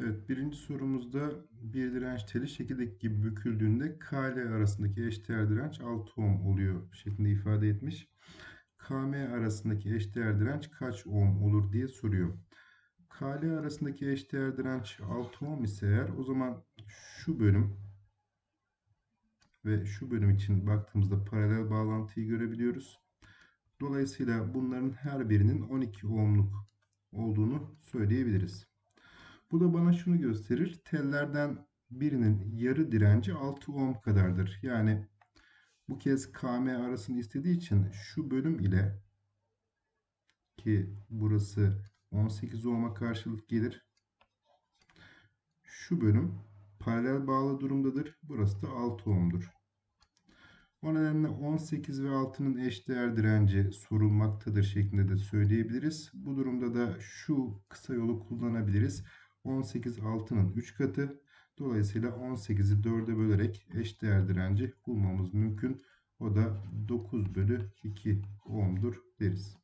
Evet, birinci sorumuzda bir direnç teli şekildeki gibi büküldüğünde KL arasındaki eşdeğer direnç 6 ohm oluyor şeklinde ifade etmiş. KM arasındaki eşdeğer direnç kaç ohm olur diye soruyor. KL arasındaki eşdeğer direnç 6 ohm ise eğer o zaman şu bölüm ve şu bölüm için baktığımızda paralel bağlantıyı görebiliyoruz. Dolayısıyla bunların her birinin 12 ohmluk olduğunu söyleyebiliriz. Bu da bana şunu gösterir. Tellerden birinin yarı direnci 6 ohm kadardır. Yani bu kez KM arasını istediği için şu bölüm ile ki burası 18 ohm'a karşılık gelir. Şu bölüm paralel bağlı durumdadır. Burası da 6 ohm'dur. O nedenle 18 ve 6'nın eşdeğer direnci sorulmaktadır şeklinde de söyleyebiliriz. Bu durumda da şu kısa yolu kullanabiliriz. 18 6'nın 3 katı. Dolayısıyla 18'i 4'e bölerek eşdeğer direnci bulmamız mümkün. O da 9 bölü 2 ohm'dur deriz.